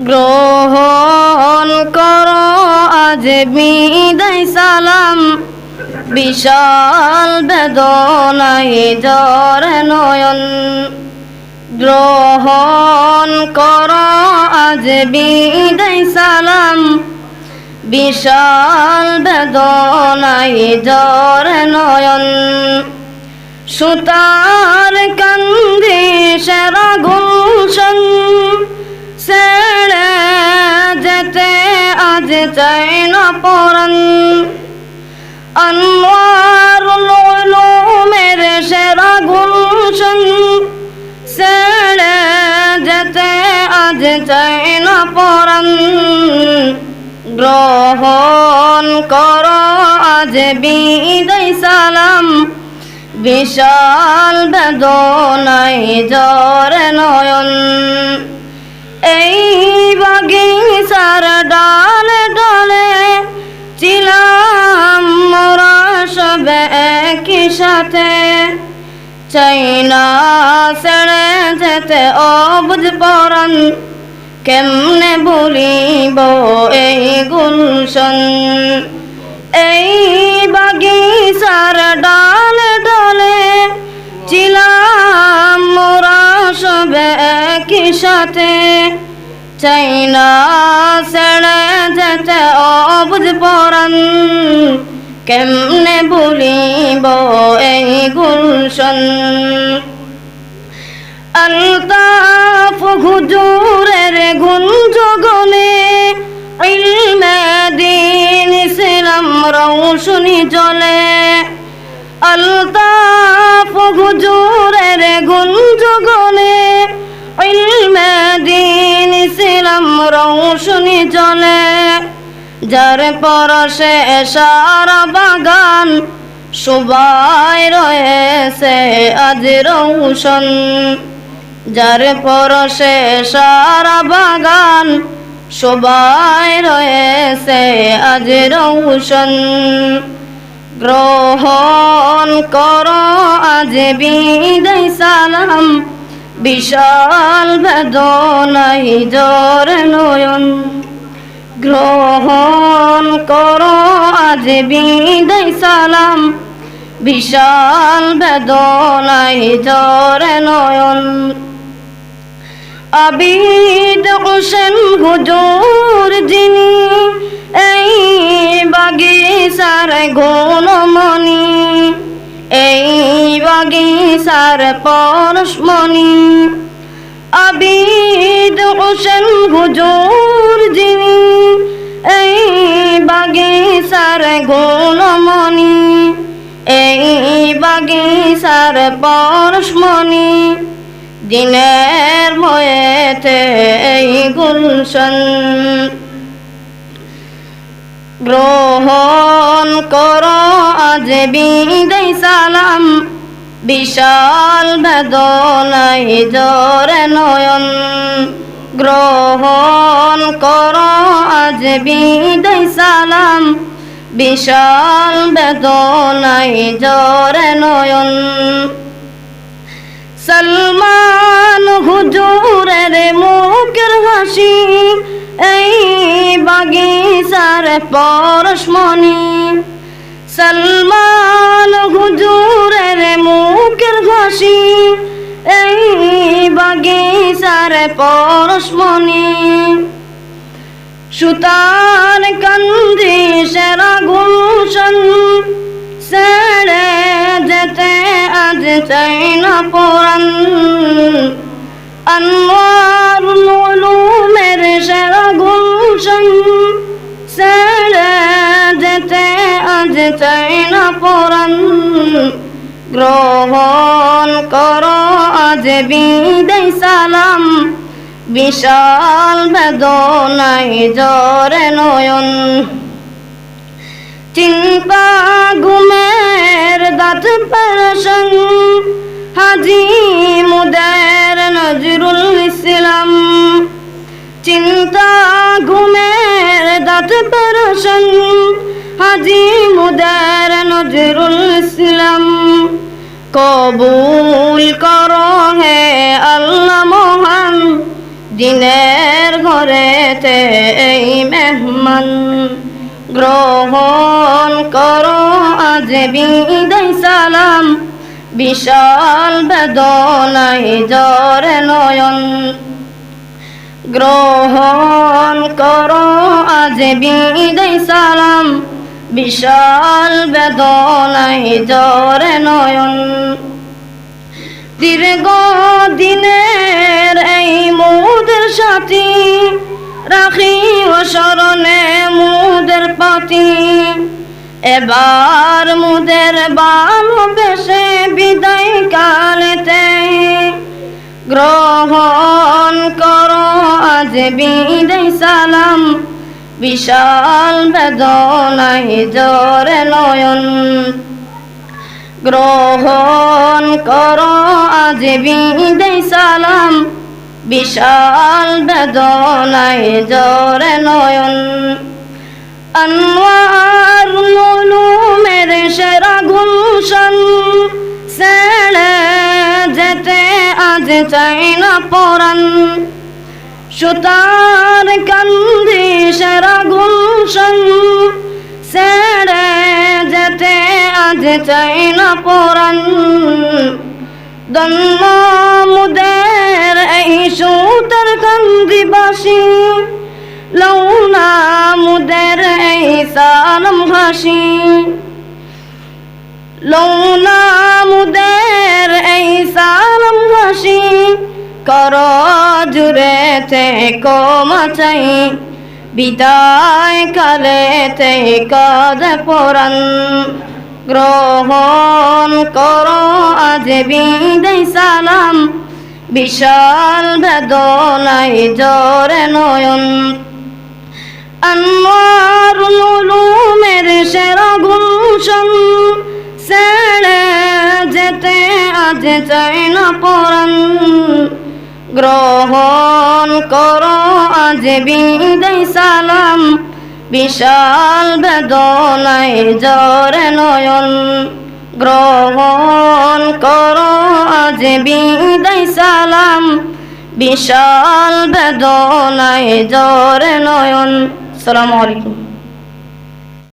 গ্রহণ কর, আজ বিদায় সালাম। বিশাল বেদনায় জ্বর নয়ন। গ্রহণ কর, আজ বিদায় সালাম। বিশাল বেদনায় জ্বর নয়ন। সুতার কান্দি সেরা গুলশন চাই না পরন। আনোয়ার লইলো মেরে সেরা গুলশন ছেড়ে যেতে আজ চাই না পরন। গ্রহণ কর আজ বিদায় সালাম। বিশাল বেদনায় জ্বর নয়ন সাথে চাই না ছেড়ে যেতে অবুঝ পরান কেমনে বলিব এই গুলশন এই বাগিচার ডালে ডালে ছিলাম মোরা সবে একই সাথে চাই না ছেড়ে যেতে অবুঝ পরান কেমনে বলিব এই গুলশন? আলতাফ হুজুরের গুঞ্জ গলে ইলমে দিন ইসলাম রৌশনি জলে আলতাফ হুজুরের গুঞ্জ গলে ইলমে দিন ইসলাম রৌশনি জলে যার পরশে সারা বাগান সবাই রয়েছে আজ রৌশন। যার পরশে সারা বাগান সবাই রয়েছে আজ রৌশন। গ্রহণ কর আজ বিদায় সালাম, বিশাল বেদনাই জোর নয়ন। গ্রহণ কর, আজ বিদায় সালাম। বিশাল বেদনাই জোর নয়ন। আবিদ হোসেন হুজুর যিনি, এই বাগিচার গুণমণি, এই বাগিচার পরশমণি। আবিদ হোসেন হুজুর যিনি, এই বাগিচার গুণমণি এই বাগিচার পরশমণি, দিনের ময়েতে এই গুলশন। গ্রহণ কর আজ বিদায় সালাম বিশাল বেদনাই জরে নয়ন গ্রহণ কর, আজ বিদায় সালাম। বিশাল বেদনাই জরে নয়ন। সলমান হুজুরের মুখের হাসি, এই বাগিচার পরশমণি। সলমান হুজুরের মুখের হাসি এই বাগিচার পরশমণি সুতার কান্দি সেরা গুলশন, ছেড়ে যেতে আজ চাই না পরান আনোয়ার মের সেরা গুলশন, ছেড়ে যেতে আজ চাই না পরান গ্রহণ কর, আজ বিদায় সালাম। বিশাল বেদনাই জরে নয়ন। চিন্তা ঘুমের দাঁত পেরসন হাজি মুদের নজরুল ইসলাম। চিন্তা ঘুমের দাঁত পেরসন হাজি মুদের নজরুল ইসলাম। কবুল করো হে আল্লাহ মহান দিনের ঘরেতে এই মেহমান। গ্রহণ করো আজ বিদায় সালাম, বিশাল বেদনাই জরে নয়ন। গ্রহণ করো আজ বিদায় সালাম বিশাল বেদনাই জরে নয়ন। দীর্ঘ দিনের এই মুদের সাথী, রাখি ও স্মরণে মুদের পাতি। এবার মুদের ভালোবেসে বিদায় কালেতে। গ্রহণ করো আজ বিদায় সালাম। বিশাল বেদনাই জরে নয়ন। গ্রহণ করো, আজ বিদায় সালাম। বিশাল বেদনাই জরে নয়ন। আনোয়ার মের সেরা গুলশন। সেড়ে যেতে আজ চাই না পরান সুতার কান্দি সেরা গুলশন। সেড়ে যেতে আজ চাই না পরান দন্ম মুদের এই সুতার কান্দি বাসি। লৌনা মুদের এই সালম হাসি লৌনা মুদের এই হাসি কর জুড়ে তে কমাচাই বিদায় কালেতে কাদ পরান গ্রহণ কর আজ বিদায় সালাম, বিশাল বেদনাই জরে নয়ন। আনোয়ার মের সেরা গুলশন সেড়ে যেতে আজ চাই না পরান গ্রহণ করো আজ বিদায় সালাম। বিশাল বেদনাই জরে নয়ন। গ্রহণ করো আজ বিদায় সালাম। বিশাল বেদনাই জরে নয়ন। সালামু আলাইকুম।